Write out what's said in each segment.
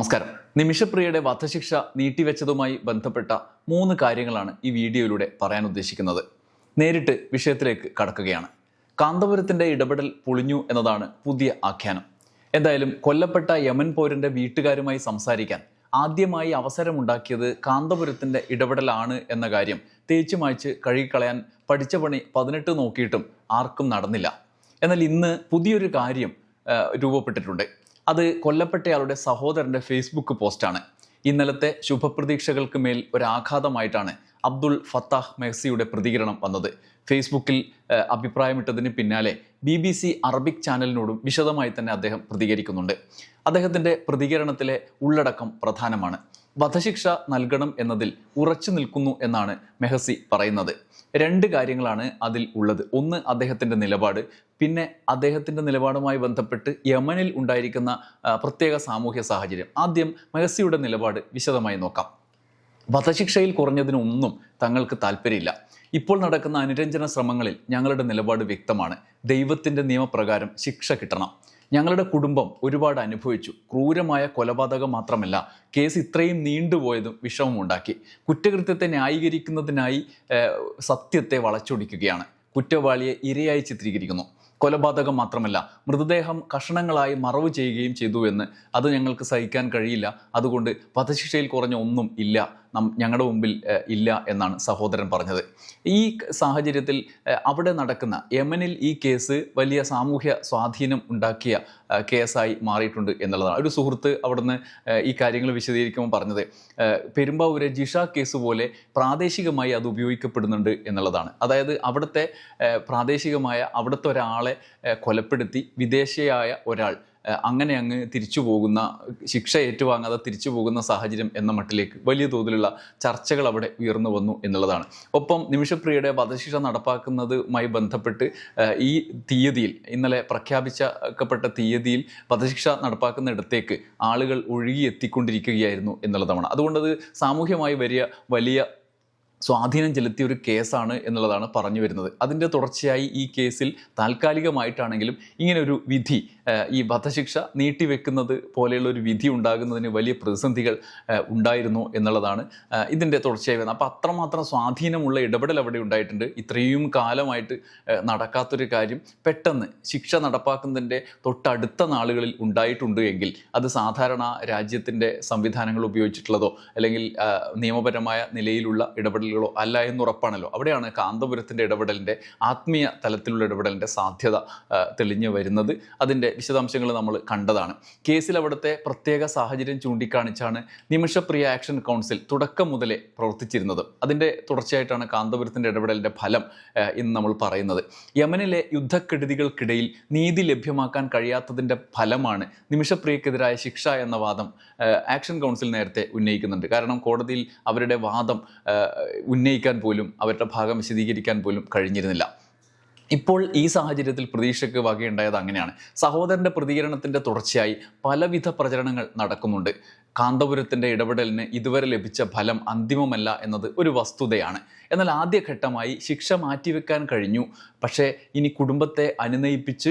നമസ്കാരം. നിമിഷപ്രിയയുടെ വധശിക്ഷ നീട്ടിവെച്ചതുമായി ബന്ധപ്പെട്ട മൂന്ന് കാര്യങ്ങളാണ് ഈ വീഡിയോയിലൂടെ പറയാൻ ഉദ്ദേശിക്കുന്നത്. നേരിട്ട് വിഷയത്തിലേക്ക് കടക്കുകയാണ്. കാന്തപുരത്തിന്റെ ഇടപെടൽ പൊളിഞ്ഞു എന്നതാണ് പുതിയ ആഖ്യാനം. എന്തായാലും കൊല്ലപ്പെട്ട യമൻ പൗരന്റെ വീട്ടുകാരുമായി സംസാരിക്കാൻ ആദ്യമായി അവസരമുണ്ടാക്കിയത് കാന്തപുരത്തിന്റെ ഇടപെടലാണ് എന്ന കാര്യം തേച്ചു മായ്ച്ച് കഴുകിക്കളയാൻ പഠിച്ച പണി പതിനെട്ട് നോക്കിയിട്ടും ആർക്കും നടന്നില്ല. എന്നാൽ ഇന്ന് പുതിയൊരു കാര്യം രൂപപ്പെട്ടിട്ടുണ്ട്. അത് കൊല്ലപ്പെട്ടയാളുടെ സഹോദരന്റെ ഫേസ്ബുക്ക് പോസ്റ്റാണ് ഇന്നലത്തെ ശുഭപ്രതീക്ഷകൾക്ക് മേൽ ഒരാഘാതമായിട്ടാണ് അബ്ദുൾ ഫത്താഹ് മെഹ്സിയുടെ പ്രതികരണം വന്നത്. ഫേസ്ബുക്കിൽ അഭിപ്രായമിട്ടതിന് പിന്നാലെ ബി ബി സി അറബിക് ചാനലിനോടും വിശദമായി തന്നെ അദ്ദേഹം പ്രതികരിക്കുന്നുണ്ട്. അദ്ദേഹത്തിന്റെ പ്രതികരണത്തിലെ ഉള്ളടക്കം പ്രധാനമാണ്. വധശിക്ഷ നൽകണം എന്നതിൽ ഉറച്ചു നിൽക്കുന്നു എന്നാണ് മെഹസി പറയുന്നത്. രണ്ട് കാര്യങ്ങളാണ് അതിൽ ഉള്ളത്. ഒന്ന് അദ്ദേഹത്തിന്റെ നിലപാട്. പിന്നെ അദ്ദേഹത്തിന്റെ നിലപാടുമായി ബന്ധപ്പെട്ട് യമനിൽ ഉണ്ടായിരിക്കുന്ന പ്രത്യേക സാമൂഹ്യ സാഹചര്യം. ആദ്യം മെഹസിയുടെ നിലപാട് വിശദമായി നോക്കാം. വധശിക്ഷയിൽ കുറഞ്ഞതിനൊന്നും തങ്ങൾക്ക് താല്പര്യമില്ല. ഇപ്പോൾ നടക്കുന്ന അനുരഞ്ജന ശ്രമങ്ങളിൽ ഞങ്ങളുടെ നിലപാട് വ്യക്തമാണ്. ദൈവത്തിന്റെ നിയമപ്രകാരം ശിക്ഷ കിട്ടണം. ഞങ്ങളുടെ കുടുംബം ഒരുപാട് അനുഭവിച്ചു. ക്രൂരമായ കൊലപാതകം മാത്രമല്ല കേസ് ഇത്രയും നീണ്ടുപോയതും വിഷമം ഉണ്ടാക്കി. കുറ്റകൃത്യത്തെ ന്യായീകരിക്കുന്നതിനായി സത്യത്തെ വളച്ചൊടിക്കുകയാണ്. കുറ്റവാളിയെ ഇരയായി ചിത്രീകരിക്കുന്നു. കൊലപാതകം മാത്രമല്ല മൃതദേഹം കഷണങ്ങളായി മറവ് ചെയ്യുകയും ചെയ്തു എന്ന് അത് ഞങ്ങൾക്ക് സഹിക്കാൻ കഴിയില്ല. അതുകൊണ്ട് വധശിക്ഷയിൽ കുറഞ്ഞ ഒന്നും ഇല്ല. ഞങ്ങളുടെ മുമ്പിൽ ഇല്ല എന്നാണ് സഹോദരൻ പറഞ്ഞത്. ഈ സാഹചര്യത്തിൽ അവിടെ നടക്കുന്ന യമനിൽ ഈ കേസ് വലിയ സാമൂഹ്യ സ്വാധീനം ഉണ്ടാക്കിയ കേസായി മാറിയിട്ടുണ്ട് എന്നുള്ളതാണ്. ഒരു സുഹൃത്ത് അവിടുന്ന് ഈ കാര്യങ്ങൾ വിശദീകരിക്കുമ്പോൾ പറഞ്ഞത് പെരുമ്പാവൂരെ ജിഷ കേസ് പോലെ പ്രാദേശികമായി അത് ഉപയോഗിക്കപ്പെടുന്നുണ്ട് എന്നുള്ളതാണ്. അതായത് അവിടുത്തെ പ്രാദേശികമായ അവിടുത്തെ ഒരാളെ കൊലപ്പെടുത്തി വിദേശിയായ ഒരാൾ അങ്ങനെ അങ്ങ് തിരിച്ചു പോകുന്ന ശിക്ഷ ഏറ്റുവാങ്ങാതെ തിരിച്ചു പോകുന്ന സാഹചര്യം എന്ന മട്ടിലേക്ക് വലിയ തോതിലുള്ള ചർച്ചകൾ അവിടെ ഉയർന്നു വന്നു എന്നുള്ളതാണ്. ഒപ്പം നിമിഷപ്രിയയുടെ വധശിക്ഷ നടപ്പാക്കുന്നതുമായി ബന്ധപ്പെട്ട് ഈ തീയതിയിൽ ഇന്നലെ പ്രഖ്യാപിച്ചപ്പെട്ട തീയതിയിൽ വധശിക്ഷ നടപ്പാക്കുന്നിടത്തേക്ക് ആളുകൾ ഒഴുകി എത്തിക്കൊണ്ടിരിക്കുകയായിരുന്നു എന്നുള്ളതാണ് അതുകൊണ്ടത് സാമൂഹ്യമായി വലിയ വലിയ സ്വാധീനം ചെലുത്തിയ ഒരു കേസാണ് എന്നുള്ളതാണ് പറഞ്ഞു വരുന്നത്. അതിന്റെ തുടർച്ചയായി ഈ കേസിൽ താൽക്കാലികമായിട്ടാണെങ്കിലും ഇങ്ങനെ ഒരു വിധി ഈ വധശിക്ഷ നീട്ടിവെക്കുന്നത് പോലെയുള്ള ഒരു വിധി ഉണ്ടാകുന്നതിന് വലിയ പ്രതിസന്ധികൾ ഉണ്ടായിരുന്നു എന്നുള്ളതാണ് ഇതിന്റെ തുടർച്ചയായി വരുന്നത്. അപ്പോൾ അത്രമാത്രം സ്വാധീനമുള്ള ഇടപെടൽ അവിടെ ഉണ്ടായിട്ടുണ്ട്. ഇത്രയും കാലമായിട്ട് നടക്കാത്തൊരു കാര്യം പെട്ടെന്ന് ശിക്ഷ നടപ്പാക്കുന്നതിന്റെ തൊട്ടടുത്ത നാളുകളിൽ ഉണ്ടായിട്ടുണ്ട് എങ്കിൽ അത് സാധാരണ രാജ്യത്തിന്റെ സംവിധാനങ്ങൾ ഉപയോഗിച്ചിട്ടുള്ളതോ അല്ലെങ്കിൽ നിയമപരമായ നിലയിലുള്ള ഇടപെടലുകളോ അല്ല എന്നുറപ്പാണല്ലോ അവിടെയാണ് കാന്തപുരത്തിന്റെ ഇടപെടലിന്റെ ആത്മീയ തലത്തിലുള്ള ഇടപെടലിന്റെ സാധ്യത തെളിഞ്ഞു വരുന്നത്. അതിന്റെ വിശദാംശങ്ങൾ നമ്മൾ കണ്ടതാണ്. കേസിൽ അവിടുത്തെ പ്രത്യേക സാഹചര്യം ചൂണ്ടിക്കാണിച്ചാണ് നിമിഷപ്രിയ ആക്ഷൻ കൗൺസിൽ തുടക്കം മുതലേ പ്രവർത്തിച്ചിരുന്നത്. അതിന്റെ തുടർച്ചയായിട്ടാണ് കാന്തപുരത്തിന്റെ ഇടപെടലിന്റെ ഫലം ഇന്ന് നമ്മൾ പറയുന്നത്. യമനിലെ യുദ്ധക്കെടുതികൾക്കിടയിൽ നീതി ലഭ്യമാക്കാൻ കഴിയാത്തതിന്റെ ഫലമാണ് നിമിഷപ്രിയക്കെതിരായ ശിക്ഷ എന്ന വാദം ആക്ഷൻ കൗൺസിൽ നേരത്തെ ഉന്നയിക്കുന്നുണ്ട്. കാരണം കോടതിയിൽ അവരുടെ വാദം ഉന്നയിക്കാൻ പോലും അവരുടെ ഭാഗം വിശദീകരിക്കാൻ പോലും കഴിഞ്ഞിരുന്നില്ല. ഇപ്പോൾ ഈ സാഹചര്യത്തിൽ പ്രതീക്ഷയ്ക്ക് വകയുണ്ടായത് അങ്ങനെയാണ്. സഹോദരന്റെ പ്രതികരണത്തിന്റെ തുടർച്ചയായി പലവിധ പ്രചരണങ്ങൾ നടക്കുന്നുണ്ട്. കാന്തപുരത്തിന്റെ ഇടപെടലിന് ഇതുവരെ ലഭിച്ച ഫലം അന്തിമമല്ല എന്നത് ഒരു വസ്തുതയാണ്. എന്നാൽ ആദ്യഘട്ടമായി ശിക്ഷ മാറ്റിവെക്കാൻ കഴിഞ്ഞു. പക്ഷേ ഇനി കുടുംബത്തെ അനുനയിപ്പിച്ച്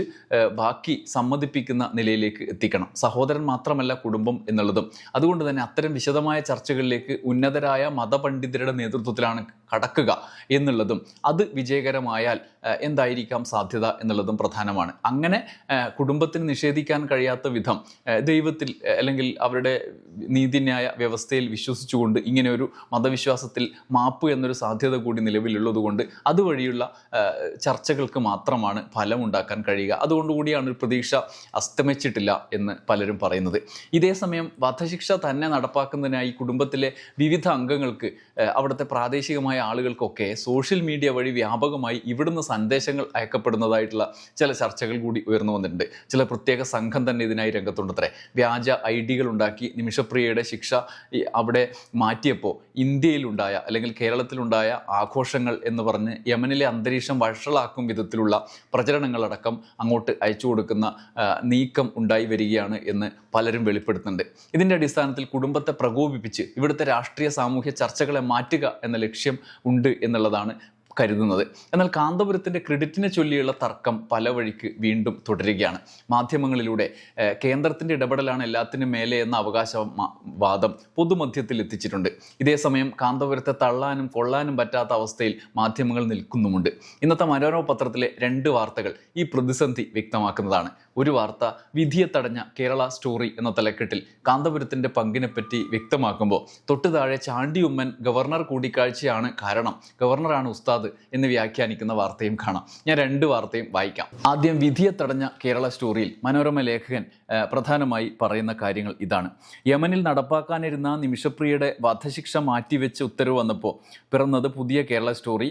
ബാക്കി സമ്മതിപ്പിക്കുന്ന നിലയിലേക്ക് എത്തിക്കണം. സഹോദരൻ മാത്രമല്ല കുടുംബം എന്നുള്ളതും. അതുകൊണ്ട് തന്നെ അത്തരം വിശദമായ ചർച്ചകളിലേക്ക് ഉന്നതരായ മതപണ്ഡിതരുടെ നേതൃത്വത്തിലാണ് കടക്കുക എന്നുള്ളതും അത് വിജയകരമായാൽ എന്തായിരിക്കാം സാധ്യത എന്നുള്ളതും പ്രധാനമാണ്. അങ്ങനെ കുടുംബത്തിന് നിഷേധിക്കാൻ കഴിയാത്ത വിധം ദൈവത്തിൽ അല്ലെങ്കിൽ അവരുടെ നീതിന്യായ വ്യവസ്ഥയിൽ വിശ്വസിച്ചുകൊണ്ട് ഇങ്ങനെ ഒരു മതവിശ്വാസത്തിൽ മാപ്പ് എന്നൊരു സാധ്യത കൂടി നിലവിലുള്ളതുകൊണ്ട് അതുവഴിയുള്ള ഏഹ്, ചർച്ചകൾക്ക് മാത്രമാണ് ഫലമുണ്ടാക്കാൻ കഴിയുക. അതുകൊണ്ടുകൂടിയാണ് പ്രതീക്ഷ അസ്തമിച്ചിട്ടില്ല എന്ന് പലരും പറയുന്നത്. ഇതേസമയം വധശിക്ഷ തന്നെ നടപ്പാക്കുന്നതിനായി കുടുംബത്തിലെ വിവിധ അംഗങ്ങൾക്ക് അവിടുത്തെ പ്രാദേശികമായ ആളുകൾക്കൊക്കെ സോഷ്യൽ മീഡിയ വഴി വ്യാപകമായി ഇവിടുന്ന് സന്ദേശങ്ങൾ അയക്കപ്പെടുന്നതായിട്ടുള്ള ചില ചർച്ചകൾ കൂടി ഉയർന്നു വന്നിട്ടുണ്ട്. ചില പ്രത്യേക സംഘം തന്നെ ഇതിനായി രംഗത്തുണ്ടത്രേ വ്യാജ ഐ ഡികൾ ഉണ്ടാക്കി നിമിഷപ്രിയയുടെ ശിക്ഷ അവിടെ മാറ്റിയപ്പോൾ ഇന്ത്യയിലുണ്ടായ അല്ലെങ്കിൽ കേരളത്തിലുണ്ടായ ആഘോഷങ്ങൾ എന്ന് പറഞ്ഞ് യമനിലെ അന്തരീക്ഷം വഷളാക്കും വിധത്തിലുള്ള പ്രചരണങ്ങളടക്കം അങ്ങോട്ട് അയച്ചു കൊടുക്കുന്ന നീക്കം ഉണ്ടായി വരികയാണ് എന്ന് പലരും വെളിപ്പെടുത്തുന്നുണ്ട്. ഇതിന്റെ അടിസ്ഥാനത്തിൽ കുടുംബത്തെ പ്രകോപിപ്പിച്ച് ഇവിടുത്തെ രാഷ്ട്രീയ സാമൂഹ്യ ചർച്ചകളെ മാറ്റുക എന്ന ലക്ഷ്യം ഉണ്ട് എന്നുള്ളതാണ് കരുതുന്നത്. എന്നാൽ കാന്തപുരത്തിന്റെ ക്രെഡിറ്റിനെ ചൊല്ലിയുള്ള തർക്കം പല വഴിക്ക് വീണ്ടും തുടരുകയാണ്. മാധ്യമങ്ങളിലൂടെ കേന്ദ്രത്തിന്റെ ഇടപെടലാണ് എല്ലാത്തിനും മേലെ എന്ന അവകാശ വാദം പൊതുമധ്യത്തിൽ എത്തിച്ചിട്ടുണ്ട്. ഇതേസമയം കാന്തപുരത്തെ തള്ളാനും കൊള്ളാനും പറ്റാത്ത അവസ്ഥയിൽ മാധ്യമങ്ങൾ നിൽക്കുന്നുമുണ്ട്. ഇന്നത്തെ മനോരമ പത്രത്തിലെ രണ്ട് വാർത്തകൾ ഈ പ്രതിസന്ധി വ്യക്തമാക്കുന്നതാണ്. ഒരു വാർത്ത വിധിയെ തടഞ്ഞ കേരള സ്റ്റോറി എന്ന തലക്കെട്ടിൽ കാന്തപുരത്തിന്റെ പങ്കിനെപ്പറ്റി വ്യക്തമാക്കുമ്പോൾ തൊട്ടു താഴെ ചാണ്ടി ഉമ്മൻ ഗവർണർ കൂടിക്കാഴ്ചയാണ് കാരണം. ഗവർണറാണ് ഉസ്താദ് എന്ന് വ്യാഖ്യാനിക്കുന്ന വാർത്തയും കാണാം. ഞാൻ രണ്ട് വാർത്തയും വായിക്കാം. ആദ്യം വിധിയെ തടഞ്ഞ കേരള സ്റ്റോറിയിൽ മനോരമ ലേഖകൻ പ്രധാനമായി പറയുന്ന കാര്യങ്ങൾ ഇതാണ്. യമനിൽ നടപ്പാക്കാനിരുന്ന നിമിഷപ്രിയയുടെ വധശിക്ഷ മാറ്റിവെച്ച് ഉത്തരവ് വന്നപ്പോൾ പിറന്നത് പുതിയ കേരള സ്റ്റോറി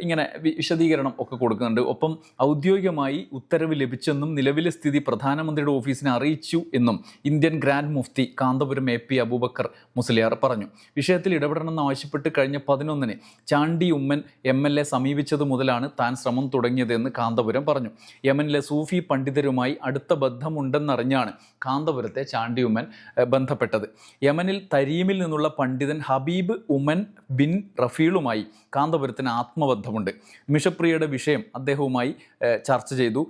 ഇങ്ങനെ വിശദീകരണം ഒക്കെ കൊടുക്കുന്നുണ്ട്. ഒപ്പം ഔദ്യോഗികമായി ഉത്തരവ് ലഭിച്ചെന്നും നിലവിലെ പ്രധാനമന്ത്രിയുടെ ഓഫീസിനെ അറിയിച്ചു എന്നും ഇന്ത്യൻ ഗ്രാൻഡ് മുഫ്തി കാന്തപുരം എ പി അബൂബക്കർ മുസ്ലിയാർ പറഞ്ഞു. വിഷയത്തിൽ ഇടപെടണമെന്ന് ആവശ്യപ്പെട്ട് കഴിഞ്ഞ പതിനൊന്നിന് Chandy Oommen M L A സമീപിച്ചത് മുതലാണ് താൻ ശ്രമം തുടങ്ങിയതെന്ന് കാന്തപുരം പറഞ്ഞു. യമനിലെ സൂഫി പണ്ഡിതരുമായി അടുത്ത ബന്ധമുണ്ടെന്നറിഞ്ഞാണ് കാന്തപുരത്തെ ചാണ്ടി ഉമ്മൻ ബന്ധപ്പെട്ടത്. യമനിൽ തരീമിൽ നിന്നുള്ള പണ്ഡിതൻ ഹബീബ് ഉമൻ ബിൻ റഫീളുമായി കാന്തപുരത്തിന് ആത്മബന്ധമുണ്ട്. മിഷപ്രിയയുടെ വിഷയം അദ്ദേഹവുമായി ചർച്ച ചെയ്തു.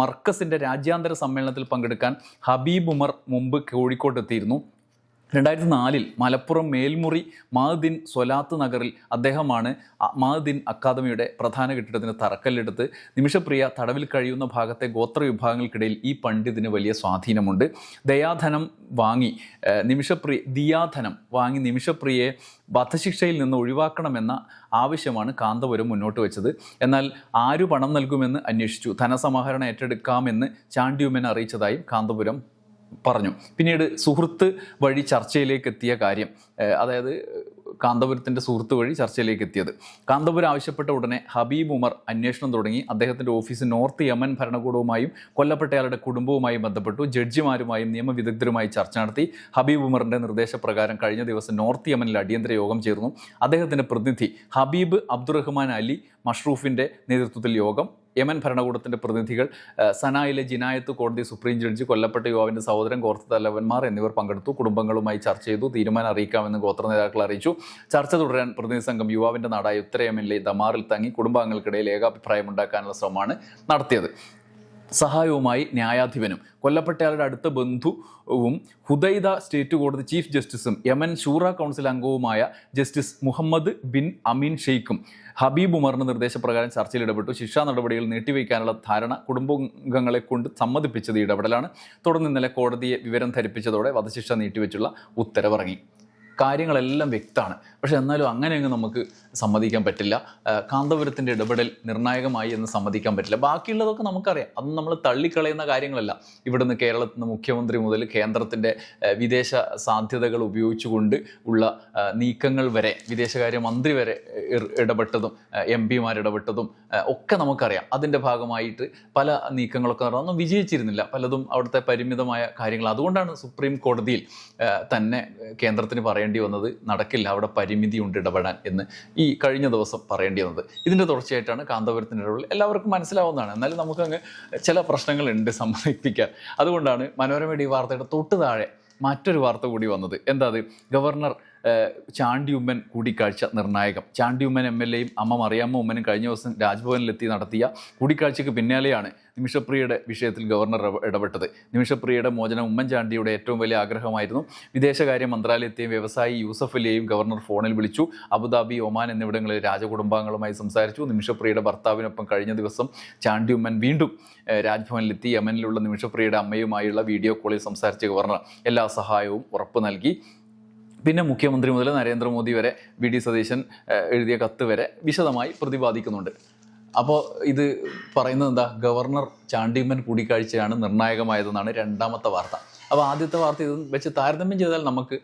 മർക്കസിന്റെ രാജ്യാന്തര സമ്മേളനത്തിൽ പങ്കെടുക്കാൻ ഹബീബ് ഉമർ മുമ്പ് കോഴിക്കോട്ടെത്തിയിരുന്നു. രണ്ടായിരത്തി നാലിൽ മലപ്പുറം മേൽമുറി മഹദിൻ സൊലാത്ത് നഗറിൽ അദ്ദേഹമാണ് മഹദിൻ അക്കാദമിയുടെ പ്രധാന കെട്ടിടത്തിന് തറക്കല്ലെടുത്ത് നിമിഷപ്രിയ തടവിൽ കഴിയുന്ന ഭാഗത്തെ ഗോത്ര വിഭാഗങ്ങൾക്കിടയിൽ ഈ പണ്ഡിതിന് വലിയ സ്വാധീനമുണ്ട്. ദയാധനം വാങ്ങി നിമിഷപ്രിയ ദിയാധനം വാങ്ങി നിമിഷപ്രിയയെ വധശിക്ഷയിൽ നിന്ന് ഒഴിവാക്കണമെന്ന ആവശ്യമാണ് കാന്തപുരം മുന്നോട്ട് വെച്ചത്. എന്നാൽ ആരു പണം നൽകുമെന്ന് അന്വേഷിച്ചു. ധനസമാഹരണം ഏറ്റെടുക്കാമെന്ന് ചാണ്ടിയുമ്മൻ അറിയിച്ചതായും കാന്തപുരം പറഞ്ഞു. പിന്നീട് സുഹൃത്ത് വഴി ചർച്ചയിലേക്ക് എത്തിയ കാര്യം അതായത് കാന്തപുരത്തിന്റെ സുഹൃത്ത് വഴി ചർച്ചയിലേക്ക് എത്തിയത് കാന്തപുരം ആവശ്യപ്പെട്ട ഉടനെ ഹബീബ് ഉമർ അന്വേഷണം തുടങ്ങി. അദ്ദേഹത്തിന്റെ ഓഫീസ് നോർത്ത് യമൻ ഭരണകൂടവുമായും കൊല്ലപ്പെട്ടയാളുടെ കുടുംബവുമായും ബന്ധപ്പെട്ടു. ജഡ്ജിമാരുമായും നിയമവിദഗ്ധരുമായി ചർച്ച നടത്തി. ഹബീബ് ഉമറിന്റെ നിർദ്ദേശപ്രകാരം കഴിഞ്ഞ ദിവസം നോർത്ത് യമനിൽ അടിയന്തര യോഗം ചേർന്നു. അദ്ദേഹത്തിന്റെ പ്രതിനിധി ഹബീബ് അബ്ദുറഹ്മാൻ അലി മഷ്റൂഫിന്റെ നേതൃത്വത്തിൽ യോഗം യമൻ ഭരണകൂടത്തിന്റെ പ്രതിനിധികൾ സനായിലെ ജിനായത്ത് കോടതി സുപ്രീം ജഡ്ജി കൊല്ലപ്പെട്ട യുവാവിന്റെ സഹോദരൻ ഗോത്ര തലവന്മാർ എന്നിവർ പങ്കെടുത്തു. കുടുംബങ്ങളുമായി ചർച്ച ചെയ്തു. തീരുമാനം അറിയിക്കാമെന്ന് ഗോത്ര നേതാക്കൾ അറിയിച്ചു. ചർച്ച തുടരാൻ പ്രതിനിധി സംഘം യുവാവിന്റെ നാടായ ഉത്തര യമനിലെ ദമാറിൽ തങ്ങി കുടുംബാംഗങ്ങൾക്കിടയിൽ ഏകാഭിപ്രായമുണ്ടാക്കാനുള്ള ശ്രമമാണ് നടത്തിയത്. സഹായവുമായി ന്യായാധിപനും. കൊല്ലപ്പെട്ടയാളുടെ അടുത്ത ബന്ധുവും ഹുദൈദ സ്റ്റേറ്റ് കോടതി ചീഫ് ജസ്റ്റിസും യമൻ ഷൂറ കൗൺസിൽ അംഗവുമായ ജസ്റ്റിസ് മുഹമ്മദ് ബിൻ അമീൻ ഷെയ്ഖും ഹബീബ് ഉമറിന്റെ നിർദ്ദേശപ്രകാരം ചർച്ചയിൽ ഇടപെട്ടു. ശിക്ഷാ നടപടികൾ നീട്ടിവെക്കാനുള്ള ധാരണ കുടുംബാംഗങ്ങളെ കൊണ്ട് സമ്മതിപ്പിച്ചത് ഇടപെടലാണ്. തുടർന്ന് ഇന്നലെ കോടതിയെ വിവരം ധരിപ്പിച്ചതോടെ വധശിക്ഷ നീട്ടിവെച്ചുള്ള ഉത്തരവിറങ്ങി. കാര്യങ്ങളെല്ലാം വ്യക്തമാണ്. പക്ഷെ എന്നാലും അങ്ങനെയൊന്നും നമുക്ക് സമ്മതിക്കാൻ പറ്റില്ല. കാന്തപുരത്തിന്റെ ഇടപെടൽ നിർണായകമായി എന്ന് സമ്മതിക്കാൻ പറ്റില്ല. ബാക്കിയുള്ളതൊക്കെ നമുക്കറിയാം. അത് നമ്മൾ തള്ളിക്കളയുന്ന കാര്യങ്ങളല്ല. ഇവിടുന്ന് കേരളത്തിൽ നിന്ന് മുഖ്യമന്ത്രി മുതൽ കേന്ദ്രത്തിന്റെ വിദേശ സാധ്യതകൾ ഉപയോഗിച്ചുകൊണ്ട് ഉള്ള നീക്കങ്ങൾ വരെ വിദേശകാര്യ മന്ത്രി വരെ ഇടപെട്ടതും എം പിമാരിടപെട്ടതും ഒക്കെ നമുക്കറിയാം. അതിന്റെ ഭാഗമായിട്ട് പല നീക്കങ്ങളൊക്കെ നടന്നു. വിജയിച്ചിരുന്നില്ല. പലതും അവിടുത്തെ പരിമിതമായ കാര്യങ്ങൾ. അതുകൊണ്ടാണ് സുപ്രീം കോടതിയിൽ തന്നെ കേന്ദ്രത്തിന് പറയേണ്ടി വന്നത് നടക്കില്ല അവിടെ പരിമിതി ഉണ്ട് ഇടപെടാൻ എന്ന് ഈ കഴിഞ്ഞ ദിവസം പറയേണ്ടി വന്നത്. ഇതിന്റെ തുടർച്ചയായിട്ടാണ് കാന്തപുരത്തിന്റെ ഇടപെടൽ. എല്ലാവർക്കും മനസ്സിലാവുന്നതാണ്. എന്നാലും നമുക്കങ്ങ് ചില പ്രശ്നങ്ങളുണ്ട് സമ്മതിപ്പിക്കാൻ അതുകൊണ്ടാണ് മനോരമയുടെ ഈ വാർത്തയുടെ തൊട്ട് താഴെ മറ്റൊരു വാർത്ത കൂടി വന്നത്. എന്താ ഗവർണർ ചാണ്ടിയുമ്മൻ കൂടിക്കാഴ്ച നിർണായകം. ചാണ്ടിയുമ്മൻ എം എൽ എയും അമ്മ മറിയാമ്മ ഉമ്മനും കഴിഞ്ഞ ദിവസം രാജ്ഭവനിലെത്തി നടത്തിയ കൂടിക്കാഴ്ചയ്ക്ക് പിന്നാലെയാണ് നിമിഷപ്രിയയുടെ വിഷയത്തിൽ ഗവർണർ ഇടപെട്ടത്. നിമിഷപ്രിയയുടെ മോചനം ഉമ്മൻചാണ്ടിയുടെ ഏറ്റവും വലിയ ആഗ്രഹമായിരുന്നു. വിദേശകാര്യ മന്ത്രാലയത്തെയും വ്യവസായി യൂസഫ് അലിയെയും ഗവർണർ ഫോണിൽ വിളിച്ചു. അബുദാബി ഒമാൻ എന്നിവിടങ്ങളിൽ രാജകുടുംബാംഗങ്ങളുമായി സംസാരിച്ചു. നിമിഷപ്രിയയുടെ ഭർത്താവിനൊപ്പം കഴിഞ്ഞ ദിവസം ചാണ്ടിയുമ്മൻ വീണ്ടും രാജ്ഭവനിലെത്തി. യമനിലുള്ള നിമിഷപ്രിയയുടെ അമ്മയുമായുള്ള വീഡിയോ കോളിൽ സംസാരിച്ച ഗവർണർ എല്ലാ സഹായവും ഉറപ്പു നൽകി. പിന്നെ മുഖ്യമന്ത്രി മുതൽ നരേന്ദ്രമോദി വരെ വി ഡി സതീശൻ എഴുതിയ കത്ത് വരെ വിശദമായി പ്രതിപാദിക്കുന്നുണ്ട്. അപ്പോൾ ഇത് പറയുന്നത് എന്താ? ഗവർണർ ചാണ്ടിമൻ കൂടിക്കാഴ്ചയാണ് നിർണായകമായതെന്നാണ് രണ്ടാമത്തെ വാർത്ത. അപ്പോൾ ആദ്യത്തെ വാർത്ത ഇത് വെച്ച് താരതമ്യം ചെയ്താൽ നമുക്ക്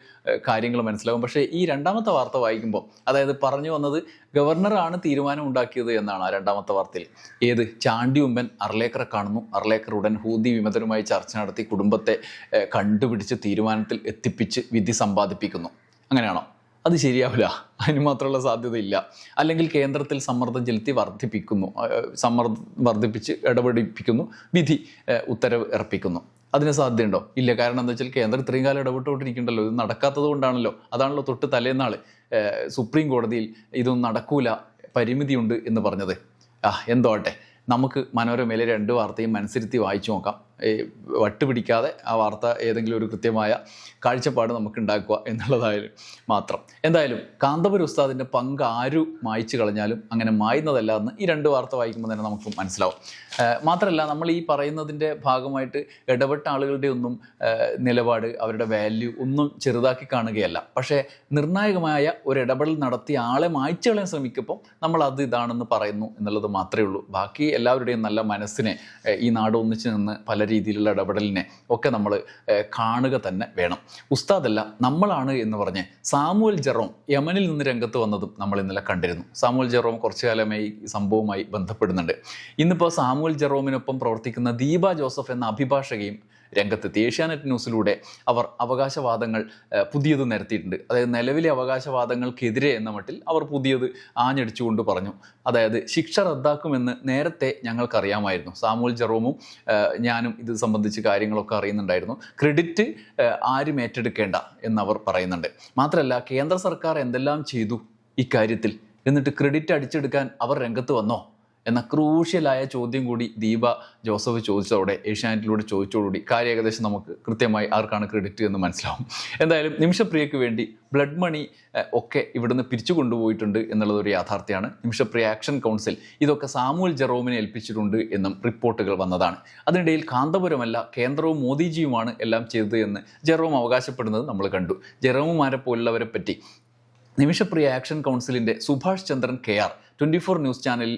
കാര്യങ്ങൾ മനസ്സിലാകും പക്ഷേ ഈ രണ്ടാമത്തെ വാർത്ത വായിക്കുമ്പോൾ അതായത് പറഞ്ഞു വന്നത് ഗവർണറാണ് തീരുമാനം ഉണ്ടാക്കിയത് എന്നാണ് ആ രണ്ടാമത്തെ വാർത്തയിൽ. ഏത്? ചാണ്ടി ഉമ്മൻ അർലേക്കറെ കാണുന്നു. അർലേക്കർ ഉടൻ ഹൂതി വിമതരുമായി ചർച്ച നടത്തി കുടുംബത്തെ കണ്ടുപിടിച്ച് തീരുമാനത്തിൽ എത്തിപ്പിച്ച് വിധി സമ്പാദിപ്പിക്കുന്നു. അങ്ങനെയാണോ? അത് ശരിയാവില്ല. അതിന് മാത്രമുള്ള സാധ്യതയില്ല. അല്ലെങ്കിൽ കേന്ദ്രത്തിൽ സമ്മർദ്ദം ചെലുത്തി വർദ്ധിപ്പിക്കുന്നു. സമ്മർദ്ദം വർദ്ധിപ്പിച്ച് ഇടപെടിപ്പിക്കുന്നു. വിധി ഉത്തരവ് ഇറപ്പിക്കുന്നു. അതിന് സാധ്യതയുണ്ടോ? ഇല്ല. കാരണം എന്താ വെച്ചാൽ കേന്ദ്രം ഇത്രയും കാലം ഇടപെട്ടുകൊണ്ടിരിക്കണ്ടല്ലോ ഇത് നടക്കാത്തത് കൊണ്ടാണല്ലോ. അതാണല്ലോ തൊട്ട് തലേന്നാൾ സുപ്രീം കോടതിയിൽ ഇതൊന്നും നടക്കൂല. പരിമിതിയുണ്ട് എന്ന് പറഞ്ഞത്. ആ എന്തോട്ടെ നമുക്ക് മനോരമയിലെ രണ്ട് വാർത്തയും മനസ്സിരുത്തി വായിച്ചു നോക്കാം. വട്ടുപിടിക്കാതെ ആ വാർത്ത ഏതെങ്കിലും ഒരു കൃത്യമായ കാഴ്ചപ്പാട് നമുക്ക് ഉണ്ടാക്കുക എന്നുള്ളതായാലും മാത്രം. എന്തായാലും കാന്തപുര ഉസ്താദിന്റെ പങ്ക് ആരു മായ്ച്ചു കളഞ്ഞാലും അങ്ങനെ മായുന്നതല്ല എന്ന് ഈ രണ്ട് വാർത്ത വായിക്കുമ്പോൾ തന്നെ നമുക്ക് മനസ്സിലാവും. മാത്രമല്ല നമ്മൾ ഈ പറയുന്നതിന്റെ ഭാഗമായിട്ട് ഇടപെട്ട ആളുകളുടെ ഒന്നും നിലപാട് അവരുടെ വാല്യൂ ഒന്നും ചെറുതാക്കി കാണുകയല്ല. പക്ഷേ നിർണായകമായ ഒരു ഇടപെടൽ നടത്തി ആളെ മായ്ച്ചു കളയാൻ ശ്രമിക്കുമ്പോൾ നമ്മൾ അത് ഇതാണെന്ന് പറയുന്നു എന്നുള്ളത് മാത്രമേ ഉള്ളൂ. ബാക്കി എല്ലാവരുടെയും നല്ല മനസ്സിനെ ഈ നാട് ഒന്നിച്ചു നിന്ന് പല രീതിയിലുള്ള ഇടപെടലിനെ ഒക്കെ നമ്മൾ കാണുക തന്നെ വേണം. ഉസ്താദല്ല നമ്മളാണ് എന്ന് പറഞ്ഞ് സാമുവൽ ജെറോം യമനിൽ നിന്ന് രംഗത്ത് വന്നതും നമ്മൾ ഇന്നലെ കണ്ടിരുന്നു. സാമുവൽ ജെറോം കുറച്ചു കാലമായി സംഭവവുമായി ബന്ധപ്പെടുന്നുണ്ട്. ഇന്നിപ്പോൾ സാമുവൽ ജെറോമിനൊപ്പം പ്രവർത്തിക്കുന്ന ദീപ ജോസഫ് എന്ന അഭിഭാഷകയും രംഗത്തെത്തി ഏഷ്യാനെറ്റ് ന്യൂസിലൂടെ അവർ അവകാശവാദങ്ങൾ പുതിയത് നിരത്തിയിട്ടുണ്ട്. അതായത് നിലവിലെ അവകാശവാദങ്ങൾക്കെതിരെ എന്ന മട്ടിൽ അവർ പുതിയത് ആഞ്ഞടിച്ചുകൊണ്ട് പറഞ്ഞു. അതായത് ശിക്ഷ റദ്ദാക്കുമെന്ന് നേരത്തെ ഞങ്ങൾക്കറിയാമായിരുന്നു. സാമൂൽ ജെറോമും ഞാനും ഇത് സംബന്ധിച്ച് കാര്യങ്ങളൊക്കെ അറിയുന്നുണ്ടായിരുന്നു. ക്രെഡിറ്റ് ആരും ഏറ്റെടുക്കേണ്ട എന്നവർ പറയുന്നുണ്ട്. മാത്രമല്ല കേന്ദ്ര സർക്കാർ എന്തെല്ലാം ചെയ്തു ഇക്കാര്യത്തിൽ? എന്നിട്ട് ക്രെഡിറ്റ് അടിച്ചെടുക്കാൻ അവർ രംഗത്ത് വന്നോ? എന്ന ക്രൂഷ്യലായ ചോദ്യം കൂടി ദീപ ജോസഫ് ചോദിച്ചതോടെ ഏഷ്യാനെറ്റിലൂടെ ചോദിച്ചതോടുകൂടി കാര്യം ഏകദേശം നമുക്ക് കൃത്യമായി ആർക്കാണ് ക്രെഡിറ്റ് എന്ന് മനസ്സിലാവും. എന്തായാലും നിമിഷപ്രിയയ്ക്ക് വേണ്ടി ബ്ലഡ് മണി ഒക്കെ ഇവിടുന്ന് പിരിച്ചു കൊണ്ടുപോയിട്ടുണ്ട് എന്നുള്ളത് ഒരു യാഥാർത്ഥ്യമാണ്. നിമിഷപ്രിയ ആക്ഷൻ കൗൺസിൽ ഇതൊക്കെ സാമൂൽ ജെറോമിനെ ഏൽപ്പിച്ചിട്ടുണ്ട് എന്നും റിപ്പോർട്ടുകൾ വന്നതാണ്. അതിനിടയിൽ കാന്തപുരമല്ല കേന്ദ്രവും മോദിജിയുമാണ് എല്ലാം ചെയ്തത് എന്ന് ജെറോം അവകാശപ്പെടുന്നത് നമ്മൾ കണ്ടു. ജെറോമുമാരെ പോലുള്ളവരെ പറ്റി നിമിഷപ്രിയ ആക്ഷൻ കൗൺസിലിന്റെ Subhash Chandran K R twenty four news channel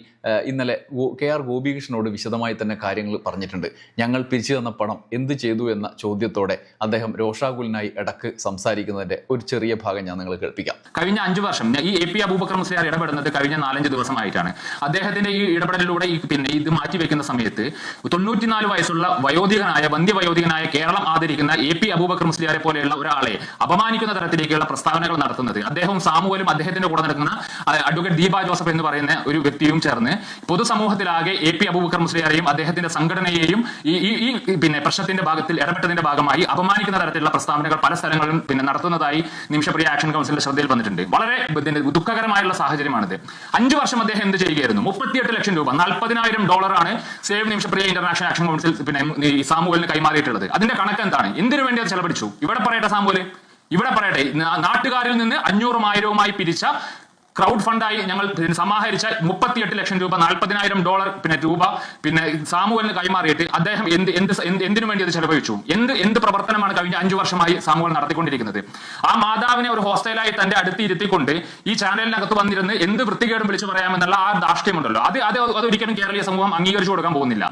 ഇന്നലെ കെ ആർ ഗോപികൃഷ്ണനോട് വിശദമായി തന്നെ കാര്യങ്ങൾ പറഞ്ഞിട്ടുണ്ട്. ഞങ്ങൾ പിരിച്ചു തന്ന പണം എന്ത് ചെയ്തു എന്ന ചോദ്യത്തോടെ അദ്ദേഹം രോഷാകുലിനായി ഇടയ്ക്ക് സംസാരിക്കുന്നതിന്റെ ഒരു ചെറിയ ഭാഗം ഞാൻ നിങ്ങൾ കേൾപ്പിക്കാം. കഴിഞ്ഞ അഞ്ചു വർഷം ഈ എ പി അബൂബക്കർ മുസ്ലിയാർ ഇടപെടുന്നത് കഴിഞ്ഞ നാലഞ്ച് ദിവസമായിട്ടാണ്. അദ്ദേഹത്തിന്റെ ഈ ഇടപെടലിലൂടെ ഈ പിന്നെ ഇത് മാറ്റിവെക്കുന്ന സമയത്ത് തൊണ്ണൂറ്റിനാല് വയസ്സുള്ള വയോധികനായ വന്ധ്യവയോധികനായ കേരളം ആദരിക്കുന്ന എ പി അബൂബക്കർ മുസ്ലിയാരെ പോലെയുള്ള ഒരാളെ അപമാനിക്കുന്ന തരത്തിലേക്കുള്ള പ്രസ്താവനകൾ നടത്തുന്നത് അദ്ദേഹവും സാമുവലും അദ്ദേഹത്തിന്റെ കൂടെ നടക്കുന്ന അഡ്വക്കേറ്റ് ദീപ ജോസഫ് എന്ന് പറയുന്ന ഒരു വ്യക്തിയും ചേർന്ന് പൊതുസമൂഹത്തിലാകെ എ പി അബൂബക്കർ മുസ്ലിയാരെയും അദ്ദേഹത്തിന്റെ സംഘടനയെയും ഈ ഈ പിന്നെ പ്രശ്നത്തിന്റെ ഭാഗത്തിൽ ഇടപെട്ടതിന്റെ ഭാഗമായി അപമാനിക്കുന്ന തരത്തിലുള്ള പ്രസ്താവനകൾ പല സ്ഥലങ്ങളിലും പിന്നെ നടത്തുന്നതായി നിമിഷപ്രിയ ആക്ഷൻ കൗൺസിലിന്റെ ശ്രദ്ധയിൽ വന്നിട്ടുണ്ട്. വളരെ ദുഃഖകരമായുള്ള സാഹചര്യമാണിത്. അഞ്ചു വർഷം അദ്ദേഹം എന്ത് ചെയ്യുകയായിരുന്നു? മുപ്പത്തിയെട്ട് ലക്ഷം രൂപ നാൽപ്പതിനായിരം ഡോളറാണ് save Nimishapriya international action council പിന്നെ ഈ സാമൂഹലിന് കൈമാറിയിട്ടുള്ളത്. അതിന്റെ കണക്ക് എന്താണ്? എന്തിനു വേണ്ടി അത് ചെലവഴിച്ചു? ഇവിടെ പറയട്ടെ സാമൂഹ്യം ഇവിടെ പറയട്ടെ. നാട്ടുകാരിൽ നിന്ന് അഞ്ഞൂറും ആയിരവുമായി പിരിച്ച ക്രൗഡ് ഫണ്ടായി ഞങ്ങൾ സമാഹരിച്ച മുപ്പത്തിയെട്ട് ലക്ഷം രൂപ നാൽപ്പതിനായിരം ഡോളർ പിന്നെ രൂപ പിന്നെ സാമൂഹലിന് കൈമാറിയിട്ട് അദ്ദേഹം എന്ത് എന്ത് എന്ത് എന്തിനു വേണ്ടി അത് ചെലവഴിച്ചു? എന്ത് എന്ത് പ്രവർത്തനമാണ് കഴിഞ്ഞ അഞ്ചു വർഷമായി സാമുവൽ നടത്തിക്കൊണ്ടിരിക്കുന്നത്? ആ മാതാവിനെ ഒരു ഹോസ്റ്റലായി തന്റെ അടുത്ത് ഇരുത്തിക്കൊണ്ട് ഈ ചാനലിനകത്ത് വന്നിരുന്ന് എന്ത് വൃത്തികേടും വിളിച്ചു പറയാമെന്നുള്ള ആ ധാർഷ്ട്യമുണ്ടല്ലോ. അത് അത് അതൊരിക്കലും കേരളീയ സമൂഹം അംഗീകരിച്ചു കൊടുക്കാൻ പോകുന്നില്ല.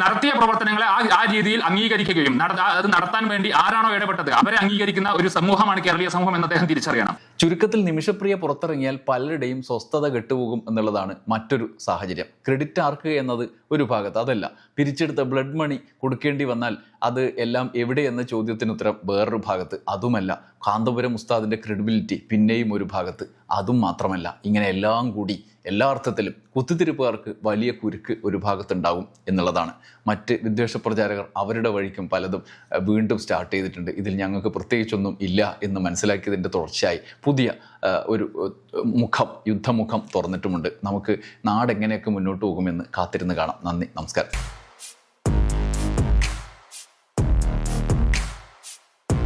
നടത്തിയ പ്രവർത്തനങ്ങളെ ആ ആ രീതിയിൽ അംഗീകരിക്കുകയും അത് നടത്താൻ വേണ്ടി ആരാണോ ഇടപെട്ടത് അവരെ അംഗീകരിക്കുന്ന ഒരു സമൂഹമാണ് കേരളീയ സമൂഹം എന്ന് അദ്ദേഹം തിരിച്ചറിയണം. ചുരുക്കത്തിൽ നിമിഷപ്രിയ പുറത്തിറങ്ങിയാൽ പലരുടെയും സ്വസ്ഥത കെട്ടുപോകും എന്നുള്ളതാണ് മറ്റൊരു സാഹചര്യം. ക്രെഡിറ്റ് ആർക്ക് എന്നത് ഒരു ഭാഗത്ത് അതല്ല. പിരിച്ചെടുത്ത ബ്ലഡ് മണി കൊടുക്കേണ്ടി വന്നാൽ അത് എല്ലാം എവിടെ എന്ന ചോദ്യത്തിന് ഉത്തരം വേറൊരു ഭാഗത്ത് അതുമല്ല. കാന്തപുരം ഉസ്താദിന്റെ ക്രെഡിബിലിറ്റി പിന്നെയും ഒരു ഭാഗത്ത് അതും മാത്രമല്ല. ഇങ്ങനെ എല്ലാം കൂടി എല്ലാ അർത്ഥത്തിലും കുത്തിത്തിരിപ്പുകാർക്ക് വലിയ കുരുക്ക് ഒരു ഭാഗത്തുണ്ടാകും എന്നുള്ളതാണ്. മറ്റ് വിദ്വേഷ പ്രചാരകർ അവരുടെ വഴിക്കും പലതും വീണ്ടും സ്റ്റാർട്ട് ചെയ്തിട്ടുണ്ട്. ഇതിൽ ഞങ്ങൾക്ക് പ്രത്യേകിച്ചൊന്നും ഇല്ല എന്ന് മനസ്സിലാക്കിയതിന്റെ തുടർച്ചയായി. പുതിയ ഒരു മുഖം യുദ്ധമുഖം തുറന്നിട്ടുമുണ്ട്. നമുക്ക് നാടെങ്ങനെയൊക്കെ മുന്നോട്ട് പോകുമെന്ന് കാത്തിരുന്ന് കാണാം. നന്ദി നമസ്കാരം.